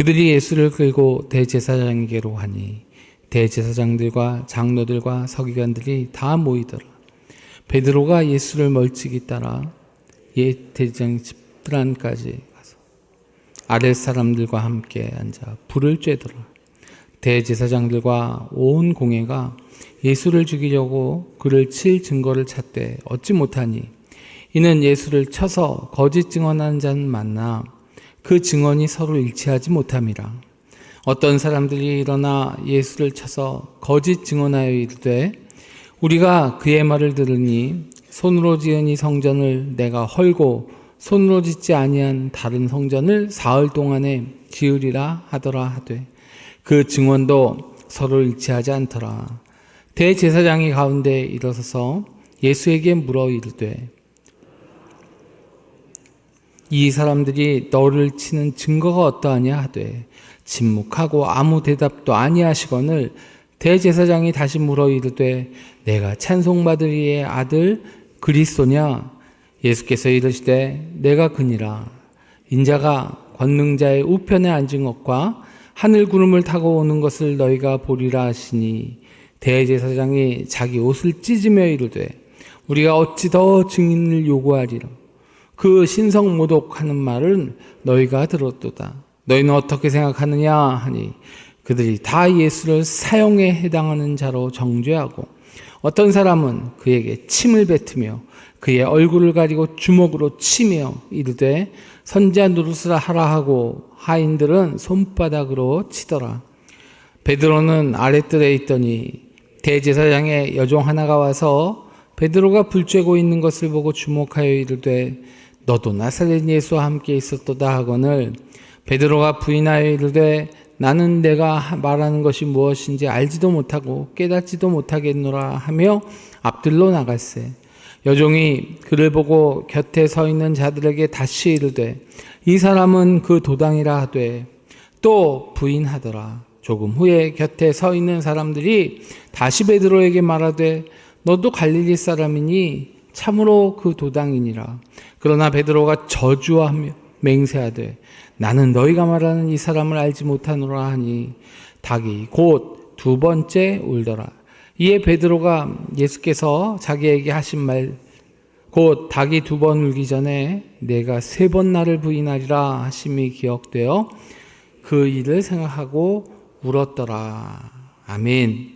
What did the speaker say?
그들이 예수를 끌고 대제사장에게로 하니 대제사장들과 장로들과 서기관들이 다 모이더라. 베드로가 예수를 멀찍이 따라 옛 대제사장 집들안까지 가서 아랫 사람들과 함께 앉아 불을 쬐더라. 대제사장들과 온 공회가 예수를 죽이려고 그를 칠 증거를 찾되 얻지 못하니 이는 예수를 쳐서 거짓 증언하는 자는 만나 그 증언이 서로 일치하지 못함이라. 어떤 사람들이 일어나 예수를 쳐서 거짓 증언하여 이르되 우리가 그의 말을 들으니 손으로 지은 이 성전을 내가 헐고 손으로 짓지 아니한 다른 성전을 사흘 동안에 지으리라 하더라 하되 그 증언도 서로 일치하지 않더라. 대제사장이 가운데 일어서서 예수에게 물어 이르되 이 사람들이 너를 치는 증거가 어떠하냐 하되 침묵하고 아무 대답도 아니하시거늘 대제사장이 다시 물어 이르되 내가 찬송받을 이의 아들 그리스도냐? 예수께서 이르시되 내가 그니라. 인자가 권능자의 우편에 앉은 것과 하늘 구름을 타고 오는 것을 너희가 보리라 하시니 대제사장이 자기 옷을 찢으며 이르되 우리가 어찌 더 증인을 요구하리라 그 신성 모독하는 말은 너희가 들었도다. 너희는 어떻게 생각하느냐 하니 그들이 다 예수를 사형에 해당하는 자로 정죄하고 어떤 사람은 그에게 침을 뱉으며 그의 얼굴을 가리고 주먹으로 치며 이르되 선자 노릇을 하라 하고 하인들은 손바닥으로 치더라. 베드로는 아랫뜰에 있더니 대제사장의 여종 하나가 와서 베드로가 불 쬐고 있는 것을 보고 주목하여 이르되 너도 나사렛 예수와 함께 있었도다 하거늘 베드로가 부인하여 이르되 나는 내가 말하는 것이 무엇인지 알지도 못하고 깨닫지도 못하겠노라 하며 앞들로 나갔세. 여종이 그를 보고 곁에 서 있는 자들에게 다시 이르되 이 사람은 그 도당이라 하되 또 부인하더라. 조금 후에 곁에 서 있는 사람들이 다시 베드로에게 말하되 너도 갈릴리 사람이니 참으로 그 도당이니라. 그러나 베드로가 저주하며 맹세하되 나는 너희가 말하는 이 사람을 알지 못하노라 하니 닭이 곧 두 번째 울더라. 이에 베드로가 예수께서 자기에게 하신 말 곧 닭이 두 번 울기 전에 내가 세 번 나를 부인하리라 하심이 기억되어 그 일을 생각하고 울었더라. 아멘.